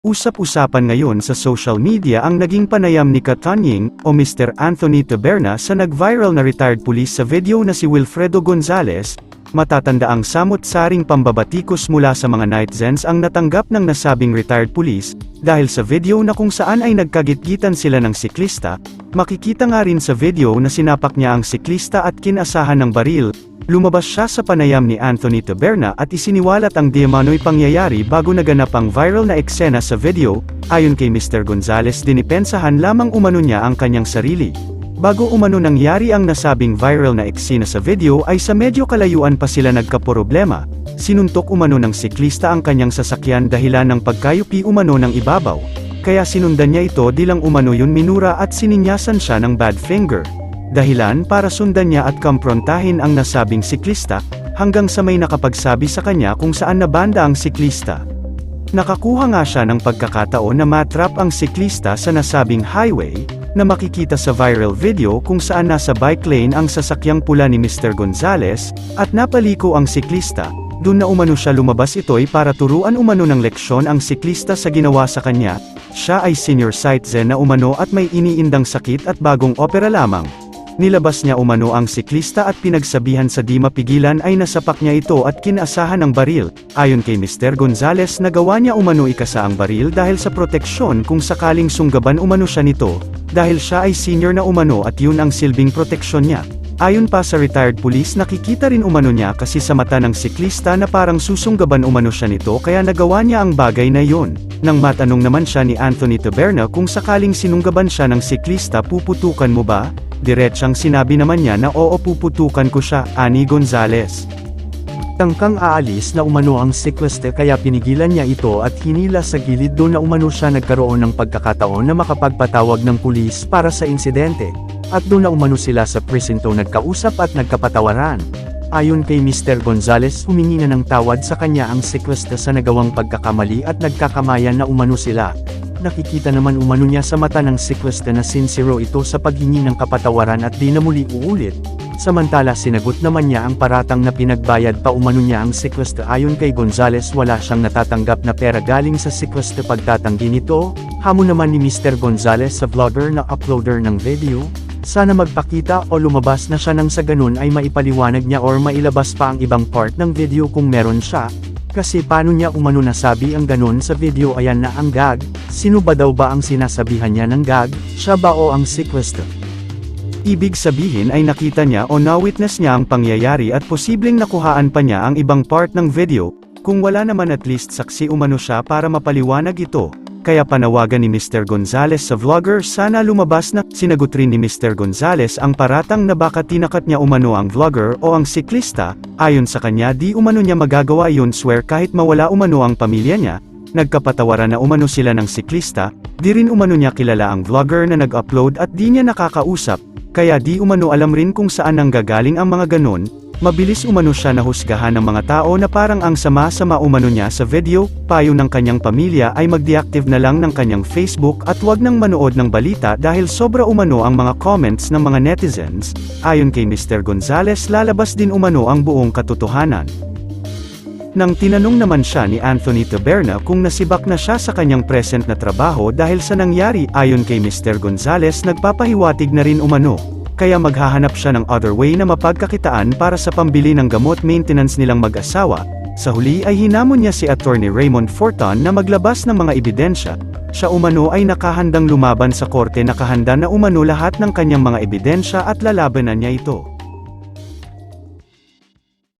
Usap-usapan ngayon sa social media ang naging panayam ni Katanying, o Mr. Anthony Taberna sa nag-viral na retired police sa video na si Wilfredo Gonzales, matatanda ang samot-saring pambabatikos mula sa mga netizens ang natanggap ng nasabing retired police, dahil sa video na kung saan ay nagkagitgitan sila ng siklista, makikita nga rin sa video na sinapak niya ang siklista at kinasahan ng baril, Lumabas siya sa panayam ni Anthony Taberna at isiniwalat ang diamanoy pangyayari bago naganap ang viral na eksena sa video, ayon kay Mr. Gonzales dinipensahan lamang umano niya ang kanyang sarili. Bago umano nangyari ang nasabing viral na eksena sa video ay sa medyo kalayuan pa sila nagkaproblema, sinuntok umano ng siklista ang kanyang sasakyan dahilan ng pagkayupi umano ng ibabaw, kaya sinundan niya ito dilang umano yun minura at sininyasan siya ng bad finger. Dahilan para sundan niya at kamprontahin ang nasabing siklista, hanggang sa may nakapagsabi sa kanya kung saan nabanda ang siklista. Nakakuha nga siya ng pagkakataon na matrap ang siklista sa nasabing highway, na makikita sa viral video kung saan nasa bike lane ang sasakyang pula ni Mr. Gonzales, at napaliko ang siklista, dun na umano siya lumabas ito'y para turuan umano ng leksyon ang siklista sa ginawa sa kanya, siya ay senior citizen na umano at may iniindang sakit at bagong opera lamang, Nilabas niya umano ang siklista at pinagsabihan sa di mapigilan ay nasapak niya ito at kinasahan ng baril. Ayon kay Mr. Gonzales nagawa niya umano ikasa ang baril dahil sa proteksyon kung sakaling sunggaban umano siya nito, dahil siya ay senior na umano at yun ang silbing proteksyon niya. Ayon pa sa retired police nakikita rin umano niya kasi sa mata ng siklista na parang susunggaban umano siya nito kaya nagawa niya ang bagay na yun. Nang matanong naman siya ni Anthony Taberna kung sakaling sinunggaban siya ng siklista puputukan mo ba? Diretsang sinabi naman niya na oo puputukan ko siya, ani Gonzales. Tangkang aalis na umano ang sikliste kaya pinigilan niya ito at hinila sa gilid doon na umano siya nagkaroon ng pagkakataon na makapagpatawag ng pulis para sa insidente, at doon na umano sila sa presinto nagkausap at nagkapatawaran. Ayon kay Mr. Gonzales humingi na ng tawad sa kanya ang siklista sa nagawang pagkakamali at nagkakamayan na umano sila. Nakikita naman umano niya sa mata ng siklista na sincero ito sa paghingi ng kapatawaran at di na muli uulit. Samantala sinagot naman niya ang paratang na pinagbayad pa umano niya ang siklista ayon kay Gonzales wala siyang natatanggap na pera galing sa siklista pagtatanggi nito, hamon naman ni Mr. Gonzales sa vlogger na uploader ng video, sana magpakita o lumabas na siya nang sa ganun ay maipaliwanag niya or mailabas pa ang ibang part ng video kung meron siya, kasi paano niya umano nasabi ang ganun sa video? Ayan na ang gag, sino ba daw ba ang sinasabihan niya ng gag, siya ba o ang sequester? Ibig sabihin ay nakita niya o na-witness niya ang pangyayari at posibleng nakuhaan pa niya ang ibang part ng video, kung wala naman at least saksi umano siya para mapaliwanag ito, kaya panawagan ni Mr. Gonzales sa vlogger sana lumabas na, sinagot rin ni Mr. Gonzales ang paratang na baka tinakat niya umano ang vlogger o ang siklista, ayon sa kanya di umano niya magagawa yun swear kahit mawala umano ang pamilya niya, nagkapatawaran na umano sila ng siklista, di rin umano niya kilala ang vlogger na nag-upload at di niya nakakausap, kaya di umano alam rin kung saan nanggagaling ang mga ganon, Mabilis umano siya nahusgahan ng mga tao na parang ang sama-sama umano niya sa video, payo ng kanyang pamilya ay mag-deactive na lang ng kanyang Facebook at wag nang manood ng balita dahil sobra umano ang mga comments ng mga netizens, ayon kay Mr. Gonzales lalabas din umano ang buong katotohanan. Nang tinanong naman siya ni Anthony Taberna kung nasibak na siya sa kanyang present na trabaho dahil sa nangyari ayon kay Mr. Gonzales nagpapahiwatig na rin umano, kaya maghahanap siya ng other way na mapagkakitaan para sa pambili ng gamot maintenance nilang mag-asawa. Sa huli ay hinamon niya si Attorney Raymond Forton na maglabas ng mga ebidensya. Siya umano ay nakahandang lumaban sa korte nakahanda na umano lahat ng kanyang mga ebidensya at lalabanan niya ito.